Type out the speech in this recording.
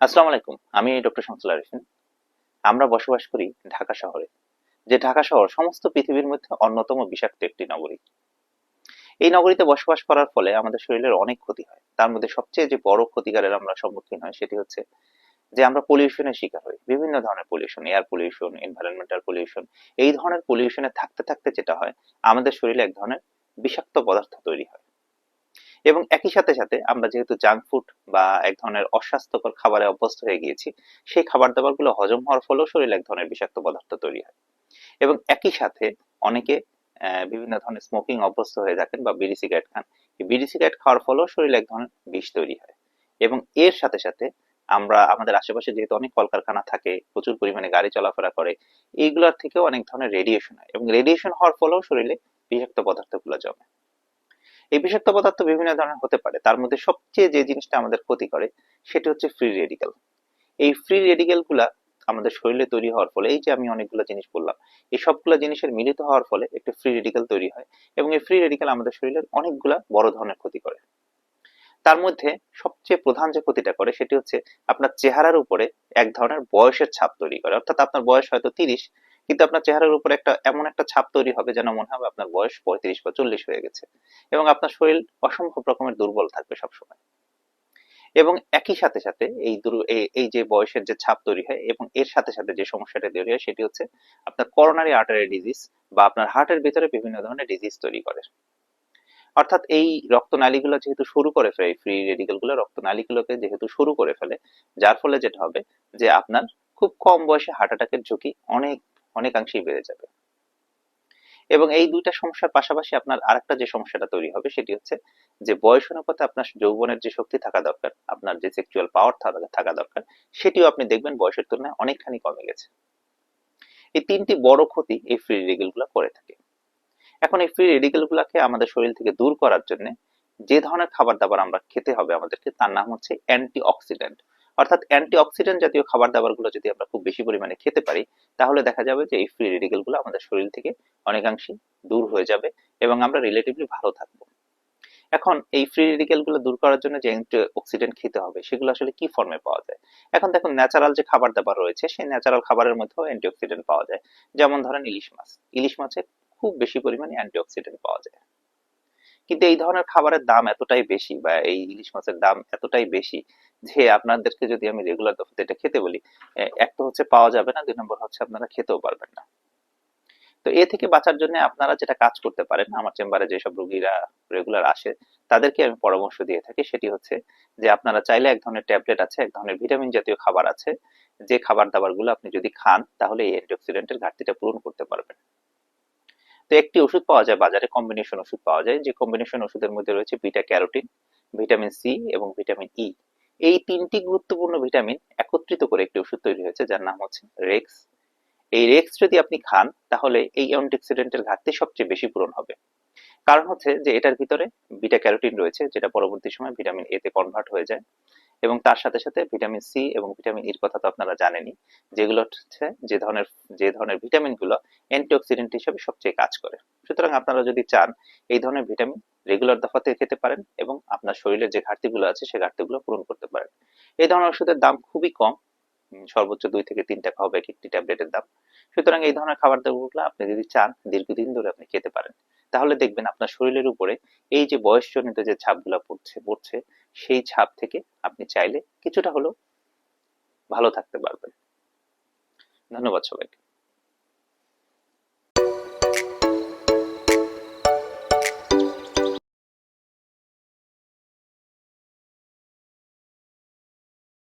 আসসালামু আলাইকুম, আমি ডক্টর শামসুল আরিফিন আমরা বসবাস করি ঢাকা শহরে, যে ঢাকা শহর সমস্ত পৃথিবীর মধ্যে অন্যতম বিষাক্ত একটি নগরী। এই নগরীতে বসবাস করার ফলে আমাদের শরীরের অনেক ক্ষতি হয়। তার মধ্যে সবচেয়ে যে বড় ক্ষতিকারের আমরা সম্মুখীন হয় সেটি হচ্ছে যে আমরা পলিউশনের শিকার হই। বিভিন্ন ধরনের pollution air pollution environmental pollution এই ধরনের পলিউশনে থাকতে থাকতে যেটা হয়, আমাদের শরীরে এক ধরনের বিষাক্ত পদার্থ তৈরি হয়। এবং একই সাথে সাথে আমরা যেহেতু জাঙ্ক ফুড বা এক ধরনের অস্বাস্থ্যকর খাবারে অভ্যস্ত হয়ে গিয়েছি, সেই খাবার দাবারগুলো হজম হওয়ার ফলেও শরীরে এক ধরনের বিষাক্ত পদার্থ তৈরি হয়। এবং একই সাথে অনেকে বিভিন্ন ধরনের স্মোকিং অভ্যস্ত হয়ে থাকেন বা বিড়ি সিগারেট খান। বিড়ি সিগারেট খাওয়ার ফলেও শরীরে এক ধরনের বিষ তৈরি হয়। এবং এর সাথে সাথে আমরা, আমাদের আশেপাশে যেহেতু অনেক কলকারখানা থাকে, প্রচুর পরিমাণে গাড়ি চলাফেরা করে, এইগুলোর থেকেও অনেক ধরনের রেডিয়েশন হয়। এবং রেডিয়েশন হওয়ার ফলেও শরীরে বিষাক্ত পদার্থগুলো জমে। এই বিষাক্ত পদার্থ বিভিন্ন ধরনের হতে পারে। তার মধ্যে সবচেয়ে যে জিনিসটা আমাদের ক্ষতি করে, সেটি হচ্ছে ফ্রি রেডিক্যাল এই ফ্রি রেডিক্যালগুলা আমাদের শরীরে তৈরি হওয়ার ফলে, এই যে আমি অনেকগুলো জিনিস বললাম, এই সবগুলো জিনিসের মিলিত হওয়ার ফলে একটি ফ্রি রেডিক্যাল তৈরি হয় এবং এই ফ্রি রেডিক্যাল আমাদের শরীরের অনেকগুলা বড় ধরনের ক্ষতি করে। তার মধ্যে সবচেয়ে প্রধান যে ক্ষতিটা করে, সেটি হচ্ছে আপনার চেহারার উপরে এক ধরনের বয়সের ছাপ তৈরি করে। অর্থাৎ আপনার বয়স হয়তো তিরিশ কিন্তু আপনার চেহারার উপরে একটা, এমন একটা ছাপ তৈরি হবে যেন মনে হবে আপনার বয়স পঁয়ত্রিশ বা চল্লিশ হয়ে গেছে। এবং আপনার শরীর অসম্ভব রকমের দুর্বল থাকবে সবসময়। এবং একই সাথে সাথে এই দুর- এই- যে বয়সের যে ছাপ তৈরি হয় এবং এর সাথে সাথে যে সমস্যাটা তৈরি হয় সেটি হচ্ছে আপনার করোনারি আর্টারি ডিজিজ বা আপনার হার্টের ভিতরে বিভিন্ন ধরনের ডিজিজ তৈরি করে। অর্থাৎ এই রক্তনালীগুলো যেহেতু শুরু করে ফেলে ফ্রি রেডিকেলগুলো রক্তনালীগুলোকে যেহেতু শুরু করে ফেলে, যার ফলে যেটা হবে যে আপনার খুব কম বয়সে হার্ট অ্যাটাকের ঝুঁকি অনেক অনেকাংশেই বেড়ে যাবে। এবং এই দুইটা সমস্যার পাশাপাশি আপনার আরেকটা যে সমস্যাটা তৈরি হবে সেটি হচ্ছে যে বয়স অনুপাতে আপনার যৌবনের যে শক্তি থাকা দরকার, আপনার যে সেক্সুয়াল পাওয়ার থাকা দরকার, সেটিও আপনি দেখবেন বয়সের তুলনায় অনেকখানি কমে গেছে। এই তিনটি বড় ক্ষতি এই ফ্রি রেডিকেলগুলো করে থাকে। এখন এই ফ্রি রেডিকেল গুলাকে আমাদের শরীর থেকে দূর করার জন্য যে ধরনের খাবার দাবার আমরা খেতে হবে আমাদেরকে, তার নাম হচ্ছে অ্যান্টি অক্সিডেন্ট অর্থাৎ অ্যান্টি অক্সিডেন্ট জাতীয় খাবার দাবারগুলো যদি আমরা খুব বেশি পরিমাণে খেতে পারি, তাহলে দেখা যাবে যে এই ফ্রি রেডিকেলগুলো আমাদের শরীর থেকে অনেকাংশে দূর হয়ে যাবে এবং আমরা রিলেটিভলি ভালো থাকব। এখন এই ফ্রি রেডিকেলগুলো দূর করার জন্য যে অ্যান্টি অক্সিডেন্ট খেতে হবে, সেগুলো আসলে কি ফর্মে পাওয়া যায়? এখন দেখুন ন্যাচারাল যে খাবার দাবার রয়েছে, সেই ন্যাচারাল খাবারের মধ্যেও অ্যান্টি অক্সিডেন্ট পাওয়া যায়। যেমন ধরেন ইলিশ মাছ। ইলিশ মাছে খুব বেশি পরিমাণে অ্যান্টি অক্সিডেন্ট পাওয়া যায়। কিন্তু এই ধরনের খাবারের দাম এতটাই বেশি বা এই ইলিশ মাছের দাম এতটাই বেশি যে আপনাদেরকে যদি আমি রেগুলার দফাতে এটা খেতে বলি এক তো হচ্ছে পাওয়া যাবে না, দুই নম্বর হচ্ছে আপনারা খেতেও পারবেন না। তো এ থেকে বাঁচার জন্য আপনারা যেটা কাজ করতে পারেন, আমার চেম্বারে যেসব রোগীরা রেগুলার আসে, তাদেরকে আমি পরামর্শ দিয়ে থাকি, সেটি হচ্ছে যে আপনারা চাইলে এক ধরনের ট্যাবলেট আছে, এক ধরনের ভিটামিন জাতীয় খাবার আছে, যে খাবার দাবারগুলো আপনি যদি খান, তাহলে এই অ্যান্টিঅক্সিডেন্টের ঘাটতিটা পূরণ করতে পারবেন। তো একটি ওষুধ পাওয়া যায়, বাজারে কম্বিনেশন ওষুধ পাওয়া যায়, যে কম্বিনেশন ওষুধের মধ্যে রয়েছে বিটা ক্যারোটিন ভিটামিন সি এবং ভিটামিন ই এই তিনটি গুরুত্বপূর্ণ ভিটামিন একত্রিত করে একটি ওষুধ তৈরি হয়েছে, যার নাম হচ্ছে রেক্স এই রেক্স যদি আপনি খান, তাহলে এই অ্যান্টিঅক্সিডেন্টের ঘাটতি সবচেয়ে বেশি পূরণ হবে। কারণ হচ্ছে যে এটার ভিতরে বিটা ক্যারোটিন রয়েছে, যেটা পরবর্তী সময় ভিটামিন এ তে কনভার্ট হয়ে যায়। এবং তার সাথে সাথে ভিটামিন সি এবং ভিটামিন ইর কথা তো আপনারা জানেনই, যেগুলো হচ্ছে যে ধরনের যে ধরনের ভিটামিনগুলো অ্যান্টিঅক্সিডেন্ট হিসেবে সবচেয়ে কাজ করে। সুতরাং আপনারা যদি চান এই ধরনের ভিটামিন রেগুলার দফাতে খেতে পারেন এবং আপনার শরীরের যে ঘাটতিগুলো আছে সেই ঘাটতিগুলো পূরণ করতে পারেন। এই ধরনের ওষুধের দাম খুবই কম সর্বোচ্চ দুই থেকে তিন টাকা হবে এক একটি ট্যাবলেটের দাম। সুতরাং এই ধরনের খাবার দাবারগুলো আপনি যদি চান, দীর্ঘদিন ধরে আপনি খেতে পারেন। তাহলে দেখবেন আপনার শরীরের উপরে এই যে বয়সজনিত যে ছাপগুলো পড়ছে পড়ছে, সেই ছাপ থেকে আপনি চাইলে কিছুটা হলেও ভালো থাকতে পারবেন। ধন্যবাদ সবাইকে।